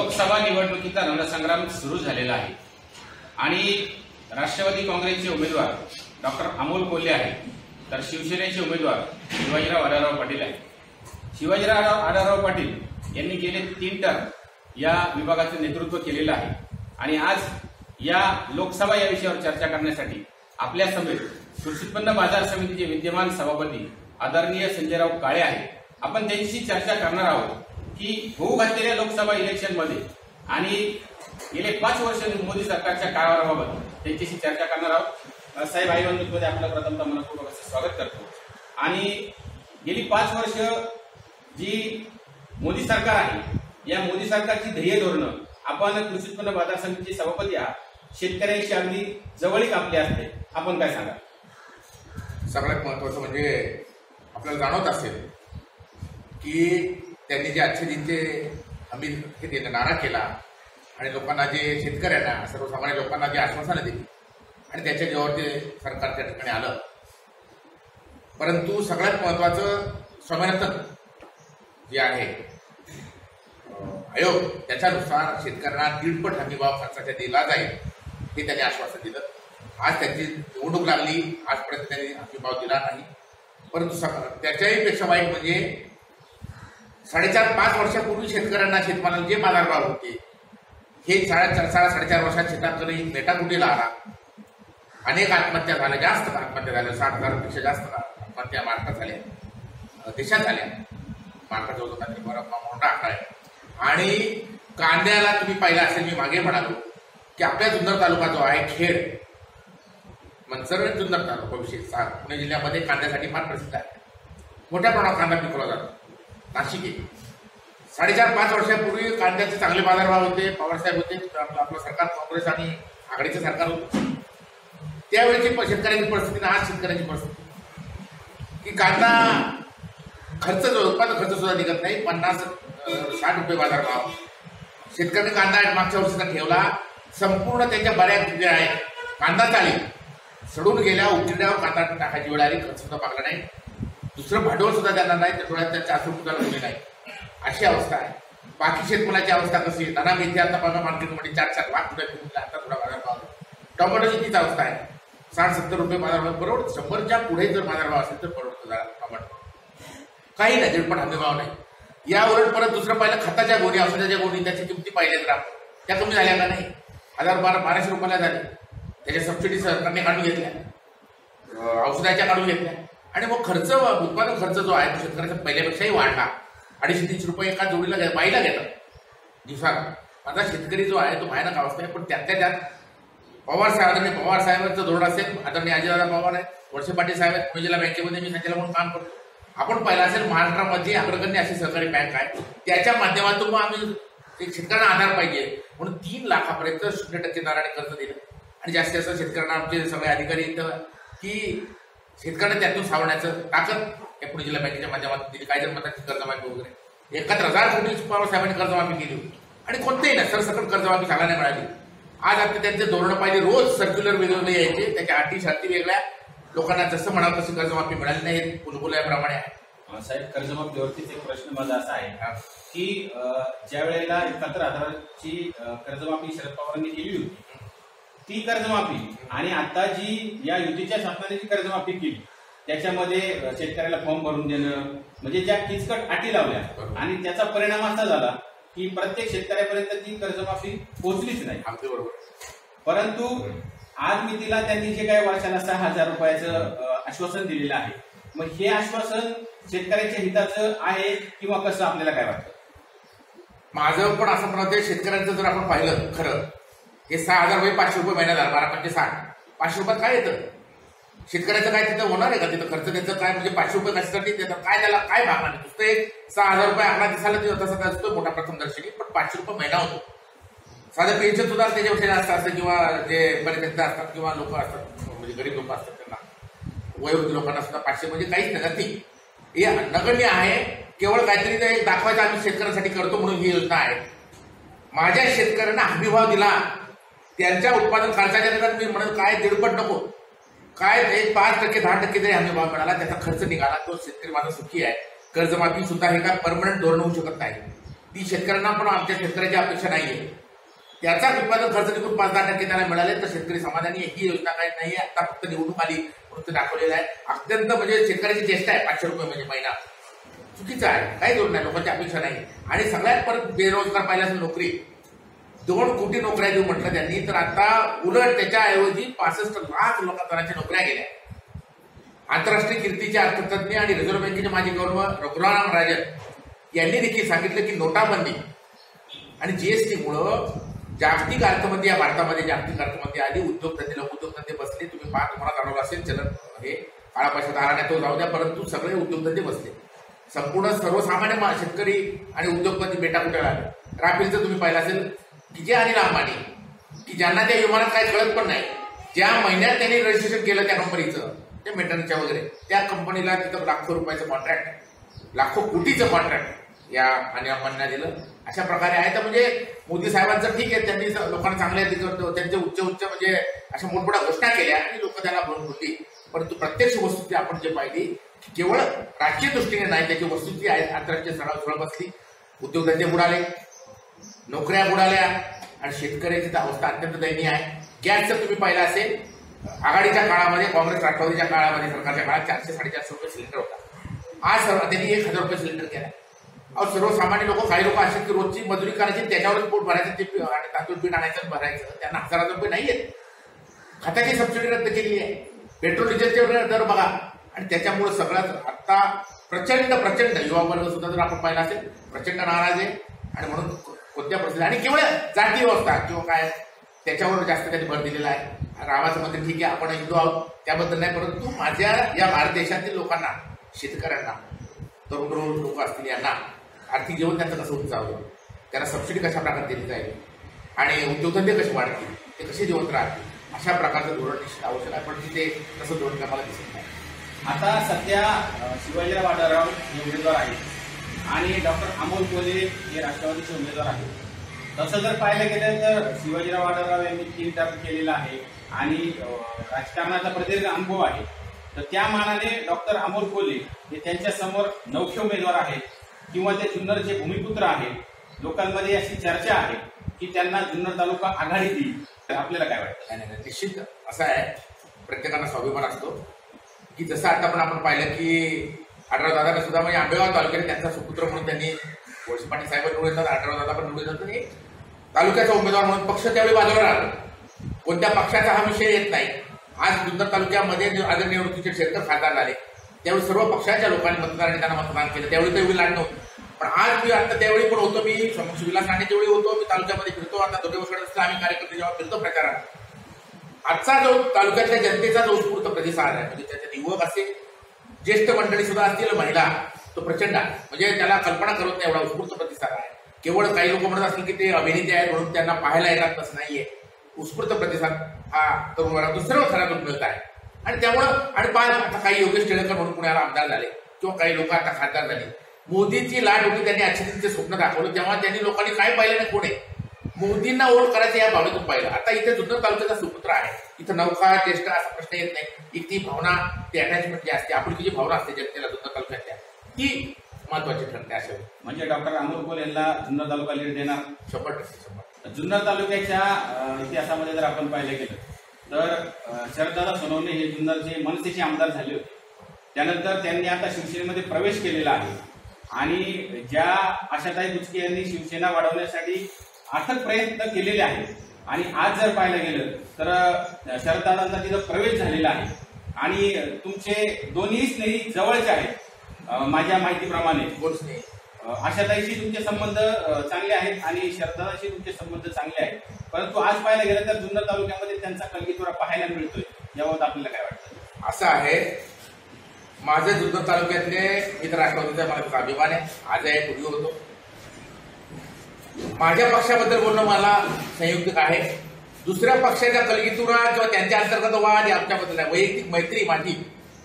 लोकसभा निवडणुकीचा रणसंग्राम सुरू झालेला आहे. आणि राष्ट्रवादी काँग्रेसचे उमेदवार डॉक्टर अमोल कोल्हे आहेत. तर शिवसेनेचे उमेदवार शिवाजीराव आढळराव पाटील आहेत. शिवाजीराव आढळराव पाटील यांनी गेले तीन टर्म या विभागाचं नेतृत्व केलेलं आहे. आणि आज या लोकसभा या विषयावर चर्चा करण्यासाठी आपल्या समेत कृषी बाजार समितीचे विद्यमान सभापती आदरणीय संजयराव काळे आहेत. आपण त्यांच्याशी चर्चा करणार आहोत. की होऊ घातलेल्या लोकसभा इलेक्शनमध्ये आणि गेले पाच वर्ष मोदी सरकारच्या कारभाराबाबत त्यांच्याशी चर्चा करणार आहोत. साहेब आई मध्ये आपलं प्रथमतः मनपूर्वक स्वागत करतो. आणि गेली पाच वर्ष जी मोदी सरकार आहे या मोदी सरकारची ध्येय धोरणं आपण कृषी उत्पन्न बाजार समितीचे सभापती आहात. शेतकऱ्यांशी अगदी जवळीक आपली असते. आपण काय सांगा सगळ्यात महत्वाचं म्हणजे आपल्याला जाणवत असेल की त्यांनी जे अच्छेदींचे आम्ही हमी हे दिले नारा केला आणि लोकांना जे शेतकऱ्यांना सर्वसामान्य लोकांना जे आश्वासनं दिली आणि त्याच्या जेव्हा ते सरकार त्या ठिकाणी आलं. परंतु सगळ्यात महत्वाचं स्वामीनाथन जे आहे आयोग त्याच्यानुसार शेतकऱ्यांना दीडपट हमीभाव खर्चाच्या दिला जाईल हे त्यांनी आश्वासन दिलं. आज त्यांची निवडणूक लागली आजपर्यंत त्यांनी हमीभाव दिला नाही. परंतु त्याच्याही पेक्षा वाईट म्हणजे साडेचार पाच वर्षापूर्वी शेतकऱ्यांना शेतमालाला जे बाजारभाव होते हे साडेचार साडे साडेचार वर्षात शेताकडे मेटाकुटीला आला. अनेक आत्महत्या झाल्या जास्त आत्महत्या झाल्या साठ हजारपेक्षा जास्त आत्महत्या भारतात झाल्या देशात झाल्या. महाराष्ट्रात जवळजवळ मोठा आकडा आहे. आणि कांद्याला तुम्ही पाहिलं असेल मी मागे म्हणालो की आपल्या जुन्नर तालुका जो आहे खेड मनसर आणि जुन्नर तालुका विशेष पुणे जिल्ह्यामध्ये कांद्यासाठी फार प्रसिद्ध आहे. मोठ्या प्रमाणात कांदा पिकवला जातो. नाशिक आहे साडेचार पाच वर्षापूर्वी कांद्याचे चांगले बाजारभाव होते पवारसाहेब होते आपलं आपलं सरकार काँग्रेस आणि आघाडीचं सरकार होतं. त्यावेळेची शेतकऱ्यांची परिस्थिती आज शेतकऱ्यांची परिस्थिती. की कांदा खर्च जो उत्पादन खर्च सुद्धा निघत नाही. पन्नास साठ रुपये बाजारभाव. शेतकऱ्यांनी कांदा मागच्या वर्षीचा ठेवला. संपूर्ण त्यांच्या बऱ्याच जे आहे कांदा चालेल सडून गेल्या उकिरड्यावर कांदा टाकायची वेळ आली खर्च सुद्धा पागला नाही. दुसरं भांडवल सुद्धा त्यांना नाही तर डोळ्यात त्यांच्या आसू सुद्धा लागले नाही. अशी अवस्था आहे. बाकी शेतमालाची अवस्था कशी आहे? नाना मेथी आता बघा मार्केटमध्ये चार चार लाख रुपये किंमत आता थोडा बाजारभाव भाव टोमॅटोची तीच अवस्था आहे. साठ सत्तर रुपये बाजारभाव बरोबर शंभरच्या पुढे जर बाजारभाव असेल तर परवडतो टोमॅटो. काही नाही दीडपट हमीभाव नाही. या उलट परत दुसरं पाहिलं खताच्या गोणी औषधाच्या गोणी त्याची किमती पाहिल्या तर त्या कमी झाल्या का नाही? हजार बारा बाराशे रुपयाला झाले. त्याच्या सबसिडी सरकारने काढून घेतल्या. औषधाच्या काढून घेतल्या. आणि मग खर्च उत्पादन खर्च जो आहे तो शेतकऱ्याचा पहिल्यापेक्षाही वाढला. अडीचशे तीनशे रुपये एका जोडीला बाईला घेतात. दिवसाला आता शेतकरी जो आहे तो भयानक अवस्था आहे. पण त्यातल्या त्यात पवार साहेब आदरणीय पवार साहेबांचं धोरण असेल आदरणीय अजितदादा पवार आहे वर्षे पाटील साहेब आहेत पुणे जिल्हा बँकेमध्ये मी संचालक म्हणून काम करतो. आपण पाहिलं असेल महाराष्ट्रामध्ये अग्रगण्य अशी सहकारी बँक आहे. त्याच्या माध्यमातून मग आम्ही एक शेतकऱ्यांना आधार पाहिजे. म्हणून तीन लाखापर्यंत शून्य टक्के दराने कर्ज दिलं. आणि जास्तीत जास्त शेतकऱ्यांना आमचे सगळे अधिकारी येतं की शेतकऱ्यांना त्यातून सावरण्याचं ताकद या पुणे जिल्हा बँकेच्या माध्यमातून दिली. काय जर म्हणतात कर्जमाफी वगैरे. एकाहत्तर हजार कोटी पवार साहेबांनी कर्जमाफी केली होती. आणि कोणतेही ना सरसकट कर्जमाफी नाही मिळाली. आज आता त्यांचे धोरण पाहिजे रोज सर्क्युलर वेगवेगळे यायचे. त्याच्या अटी शर्ती वेगळ्या. लोकांना जसं म्हणावं तशी कर्जमाफी मिळाली नाही हे बुलबुल्याप्रमाणे आहे. साहेब कर्जमाफीवरतीच एक प्रश्न माझा असा आहे की ज्या वेळेला एकाहत्तर हजाराची कर्जमाफी शरद पवारांनी केली होती ती कर्जमाफी. आणि आता जी या युतीच्या शासनाने जी कर्जमाफी केली त्याच्यामध्ये शेतकऱ्याला फॉर्म भरून देणं म्हणजे ज्या किचकट अटी लावल्या. आणि त्याचा परिणाम असा झाला की प्रत्येक शेतकऱ्यापर्यंत ती कर्जमाफी पोहोचलीच नाही. अगदी बरोबर. परंतु आज मी तिला त्यांनी जे काही वर्षाला सहा हजार रुपयाचं आश्वासन दिलेलं आहे. मग हे आश्वासन शेतकऱ्याच्या हिताचं आहे किंवा कसं आपल्याला काय वाटतं? माझं पण असं आहे शेतकऱ्यांचं जर आपण पाहिलं खरं हे सहा हजार रुपये पाचशे रुपये महिना झाला बारा पंचे साठ पाचशे रुपयात काय येतं? शेतकऱ्याचं काय तिथं होणार आहे का? तिथं खर्च त्याचं काय? म्हणजे पाचशे रुपये कशासाठी देतात? काय त्याला काय भागणार नुसतं एक सहा हजार रुपये आकडा दिसायला देतो तसा असतो मोठा प्रथमदर्शनी पण पाचशे रुपये महिना होतो. साधं पेन्शन सुद्धा त्याच्यापेक्षा जास्त असतं किंवा जे बरेच असतात किंवा लोक असतात म्हणजे गरीब लोक असतात त्यांना. वयोवृद्ध लोकांना सुद्धा पाचशे म्हणजे काहीच नाही. हे नगण्य आहे केवळ काहीतरी एक दाखवायचं आम्ही शेतकऱ्यांसाठी करतो म्हणून ही योजना आहे. माझ्या शेतकऱ्यांना हमीभाव दिला. त्यांच्या उत्पादन खर्चाच्या नंतर मी म्हणत काय दीडपट नको. काय एक पाच टक्के दहा टक्के जरी हमीभाव मिळाला त्याचा खर्च निघाला. तो शेतकरी माझा सुखी आहे. कर्जमाफी सुद्धा हे काय परमनंट धोरण होऊ शकत नाही. ती शेतकऱ्यांना पण आमच्या शेतकऱ्याची अपेक्षा नाहीये. त्याचा उत्पादन खर्च निघून पाच दहा टक्के त्याला मिळाले तर शेतकरी समाधानी ही योजना काही नाही आता फक्त निवडणूक आली वृत्त दाखवलेलं आहे. अत्यंत म्हणजे शेतकऱ्याची चेष्टा आहे. पाचशे रुपये म्हणजे महिना. चुकीचं आहे. काही जोड नाही. लोकांची अपेक्षा नाही. आणि सगळ्यात परत बेरोजगार पाहिला नोकरी. दोन कोटी नोकऱ्या देऊ म्हटलं त्यांनी तर आता उलट त्याच्याऐवजी पासष्ट लाख लोकांच्या नोकऱ्या गेल्या. आंतरराष्ट्रीय कीर्तीचे अर्थतज्ञ आणि रिझर्व्ह बँकेचे माजी गव्हर्नर रघुराम राजन यांनी देखील सांगितलं की नोटाबंदी आणि जीएसटीमुळं जागतिक अर्थमंदी या भारतामध्ये जागतिक अर्थमंदी आली उद्योगधंदे उद्योगधंदे बसले तुम्ही पाच तुम्हाला जाणवलं असेल चलन हे काळा पैशात आला तो जाऊ द्या परंतु सगळे उद्योगधंदे बसले. संपूर्ण सर्वसामान्य शेतकरी आणि उद्योगपती बेटा कुठे आले राफेलचं तुम्ही पाहिलं असेल की जे अनिल की ज्यांना त्या विमानात काय कळत पण नाही. ज्या महिन्यात त्यांनी रजिस्ट्रेशन केलं त्या कंपनीचं त्या मेटरच्या वगैरे त्या कंपनीला तिथं लाखो रुपयाचं कॉन्ट्रॅक्ट लाखो कोटीचं कॉन्ट्रॅक्ट या आणि अंबांना दिलं. अशा प्रकारे आहे. तर म्हणजे मोदी साहेबांचं ठीक आहे. त्यांनी लोकांना चांगल्या तिथं त्यांचे उच्च उच्च म्हणजे अशा मोठमोठ्या घोषणा केल्या आणि लोक त्याला भरून होती. परंतु प्रत्यक्ष वस्तुस्थिती आपण जे पाहिली केवळ राजकीय दृष्टीने नाही त्याची वस्तुस्थिती आहे. आंतरराष्ट्रीय सराव झळ बसली. उद्योगधंदे बुडाले. नोकऱ्या बुडाल्या आणि शेतकऱ्याची तर अवस्था अत्यंत दयनीय आहे. गॅसचं तुम्ही पाहिलं असेल आघाडीच्या काळामध्ये काँग्रेस राष्ट्रवादीच्या काळामध्ये सरकारच्या काळात चारशे साडेचारशे रुपये सिलेंडर होता. आज सर्व त्यांनी एक हजार रुपये सिलेंडर केला. अहो सर्वसामान्य लोक काही लोक असे की रोजची मजुरी करायची त्याच्यावरच पोट भरायचं ते आणि तांदूळ पीठ आणायचं भरायचं. त्यांना हजार हजार रुपये नाही आहेत. खताची सबसिडी रद्द केलेली आहे. पेट्रोल डिझेलचे दर बघा. आणि त्याच्यामुळे सगळ्यात आता प्रचंड प्रचंड युवा वर्ग सुद्धा जर आपण पाहिला असेल प्रचंड नाराज आहे. आणि म्हणून कोणत्या परिस्थिती आणि केवळ जाती व्यवस्था किंवा काय? त्याच्यावर जास्त त्यांनी भर दिलेला आहे. रामाचं मंदिर ठीक आहे आपण हिंदू आहोत त्याबद्दल नाही परंतु माझ्या या भारत देशातील लोकांना शेतकऱ्यांना तरुण तरुण लोक असतील यांना आर्थिक जीवन त्यांचं कसं उंचावलं? त्यांना सबसिडी कशा प्रकारे दिली जाईल? आणि उद्योगधंदे कसे वाढतील? ते कसे जिवंत राहतील? अशा प्रकारचं धोरण निश्चित आवश्यक आहे पण तिथे तसं धोरण आम्हाला दिसत नाही. आता सध्या शिवाजीराव आढळराव हे उमेदवार आहेत. आणि डॉक्टर अमोल कोले हे राष्ट्रवादीचे उमेदवार आहेत. तसं जर पाहायला गेलं तर शिवाजीराव आढळराव यांनी तीन टर्म केलेला आहे आणि राजकारणाचा प्रदीर्घ अनुभव आहे. तर त्या मानाने डॉक्टर अमोल कोले हे त्यांच्यासमोर नौखे उमेदवार आहेत किंवा ते जुन्नरचे भूमिपुत्र आहेत लोकांमध्ये अशी चर्चा आहे की त्यांना जुन्नर तालुका आघाडी देईल. तर आपल्याला काय वाटतं? नाही, नाही, नाही. निश्चित. असं आहे. प्रत्येकाला स्वाभिमान असतो. की जसं आता पण आपण पाहिलं की अठरा दादाने सुद्धा म्हणजे आंबेगाव तालुक्यात त्यांचा सुपुत्र म्हणून त्यांनी वळसे पाटील साहेब निवडून येतात अठरा दादा पण निवडून येतात. आणि तालुक्याचा उमेदवार म्हणून पक्ष त्यावेळी बाजूला राहिला. कोणत्या पक्षाचा हा विषय येत नाही. आज जुन्नर तालुक्यामध्ये जे आदरणीय क्षेत्र शेतकर खासदार झाले. त्यावेळी सर्व पक्षाच्या लोकांनी मतदारांनी त्यांना मतदान केलं. त्यावेळी तेवढी लाट नव्हती. पण आज मी आता त्यावेळी पण होतो मी समक्ष विलास राणे होतो मी तालुक्यामध्ये फिरतो. आता दोघे वर्ष आम्ही कार्यकर्ते जेव्हा फिरतो प्रचारात आजचा जो तालुक्यातल्या जनतेचा जो उत्स्फूर्त प्रतिसाद आहे म्हणजे त्याच्यात युवक असेल ज्येष्ठ मंडळी सुद्धा असतील महिला तो प्रचंड म्हणजे त्याला कल्पना करत नाही एवढा उत्स्फूर्त प्रतिसाद आहे. केवळ काही लोक म्हणत असतील की ते अभिनेते आहेत म्हणून त्यांना पाहायला येतात तसं नाहीये. उत्स्फूर्त प्रतिसाद हा तरुण वर्गातून सर्व थरातून मिळत आहे. आणि त्यामुळं आणि पाच आता काही योगेश टिळकर म्हणून पुण्याला आमदार झाले किंवा काही लोक आता खासदार झाले. मोदीची लाट होती त्यांनी आच्छादितचे स्वप्न दाखवलं तेव्हा त्यांनी लोकांनी काय पाहिलं नाही कोणी मोदींना ओढ करायचं या भावनेतून पाहिलं. आता इथे जुन्नर तालुक्याचा सुपुत्र आहे. इथं नौका ज्येष्ठ असा प्रश्न येत नाही. एक ती भावना ती अटॅचमेंट जी असते आपुलकी जी भावना असते जनतेला जुन्नर तालुक्यातल्या ती महत्वाची ठरते वेळी म्हणजे डॉक्टर अमोल कोले यांना जुन्नर तालुका लीड देणार? शंभर टक्के शंभर जुन्नर तालुक्याच्या इतिहासामध्ये जर आपण पाहिलं गेलं तर शरददादा सोनवणे हे जुन्नरचे मनसेचे आमदार झाले होते. त्यानंतर त्यांनी आता शिवसेनेमध्ये प्रवेश केलेला आहे. आणि ज्या आशाताई बुचके यांनी शिवसेना वाढवण्यासाठी अथक प्रयत्न केलेले आहेत. आणि आज जर पाहायला गेलं तर शरददादांचा तिथं प्रवेश झालेला आहे. आणि तुमचे दोन्ही स्नेही जवळचे आहेत माझ्या माहितीप्रमाणे. आशाताईशी तुमचे संबंध चांगले आहेत आणि शरदाशी तुमचे संबंध चांगले आहेत. परंतु आज पाहायला गेलं तर जुन्नर तालुक्यामध्ये त्यांचा कलगीतुरा पाहायला मिळतोय. याबाबत आपल्याला काय वाटतं? असं आहे. माझे जुन्नर तालुक्यातले मी तर राष्ट्रवादीचा मला अभिमान आहे. आज आहे पूर्वी होतो. माझ्या पक्षाबद्दल बोलणं मला संयुक्तिक आहे. दुसऱ्या पक्षाच्या कलगीतुरा किंवा त्यांच्या अंतर्गत वाद हे आमच्याबद्दल आहे वैयक्तिक मैत्री माझी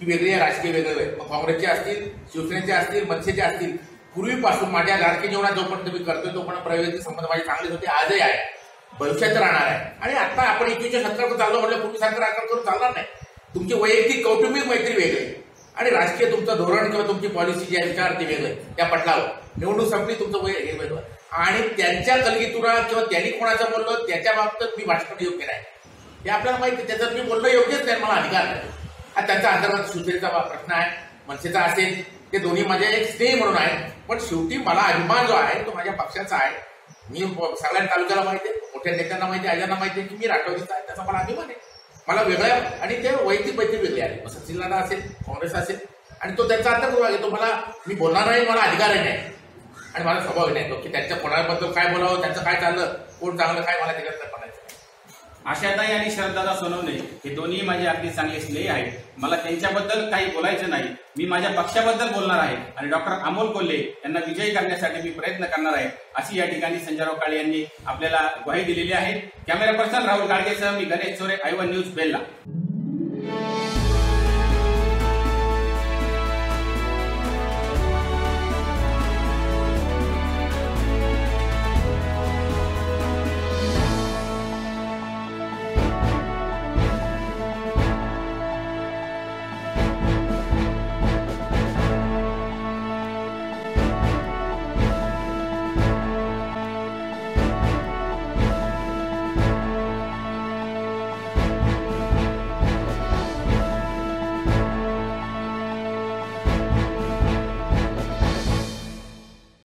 ही वेगळी आहे राजकीय वेगळं आहे. मग काँग्रेसचे असतील शिवसेनेचे असतील मनसेचे असतील पूर्वीपासून माझ्या लाडकी जीवनात जोपर्यंत मी करतोय तोपर्यंत प्रवेश संबंध माझे चांगलेच होते आजही आहे. भविष्यात राहणार आहे. आणि आता आपण एकवीसच्या सत्रावर चाललो म्हटलं पूर्वीसारखं आकार करून चालणार नाही. तुमची वैयक्तिक कौटुंबिक मैत्री वेगळी आणि राजकीय तुमचं धोरण किंवा तुमची पॉलिसी जी आहे विचार ती वेगळे त्या पटलावर. निवडणूक संपली तुमचं वय हे आणि त्यांच्या कलगीतुरा किंवा त्यांनी कोणाचं बोललो त्याच्या बाबतीत मी भाषण योग्य नाही. हे आपल्याला माहिती आहे. त्याच्यात मी बोलणं योग्यच नाही मला अधिकार नाही. हा त्यांचा अंतर्गत सुचनेचा प्रश्न आहे मनसेचा असेल ते दोन्ही माझे एक स्नेह म्हणून आहे पण शेवटी मला अभिमान जो आहे तो माझ्या पक्षाचा आहे. मी सगळ्या तालुक्याला माहिती आहे मोठ्या नेत्यांना माहिती आहे आजांना माहिती आहे की मी राष्ट्रवादीचा आहे त्याचा मला अभिमान आहे. मला वेगळं आणि ते वैयक्तिक वैयक्तिक वेगळे आहे सचिन असेल काँग्रेस असेल आणि तो त्यांचा अंतर्गत आहे तो मला मी बोलणार नाही मला अधिकारही नाही. आणि मला स्वभाव नाही तो की त्यांच्या कोणाबद्दल काय बोलावं त्यांचं काय चाललं कोण चांगलं काय मला त्याच्यात म्हणायचं? आशाताई आणि श्रद्धाचा सोनवणे हे दोन्ही माझे अगदी चांगले स्नेही आहेत. मला त्यांच्याबद्दल काही बोलायचं नाही. मी माझ्या पक्षाबद्दल बोलणार आहे. आणि डॉक्टर अमोल कोल्हे यांना विजयी करण्यासाठी मी प्रयत्न करणार आहे. अशी या ठिकाणी संजयराव काळे यांनी आपल्याला ग्वाही दिलेली आहे. कॅमेरा पर्सन राहुल गाडगेसह मी गणेश चोरे आयवन न्यूज बेलला.